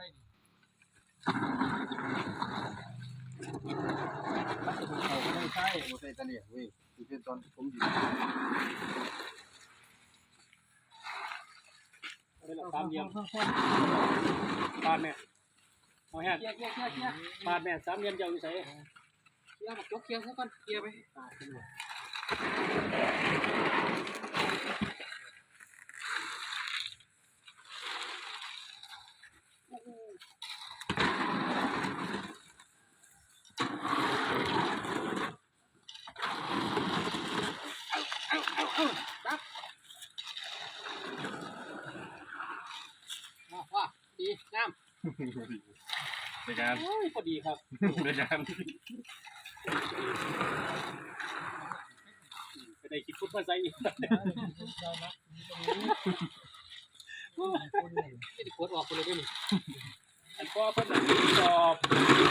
ช่ดิถ้าจะเขาไม่ใช่โมเสตะเนี่ยเว้ยที่เป็นตอนผมอยู่เป็นหลักสามเหลี่ยมปาดแม่เอาแฮะเคลียร์เคลียร์เคลียร์เคลียร์ปาดแม่สามเหลี่ยมเจ้าอยู่ไสเคลียร์บักจกเคลียร์ซะก่อนเคลียร์ไป ว่าว่าดีงามในการโอ้ยพอดีครับในการจะได้คิดพุทธมาใส่อีกไม่ได้กดออกไปเลยด้วยนี่อันก็เพิ่นน่ะสอบข้าวอืด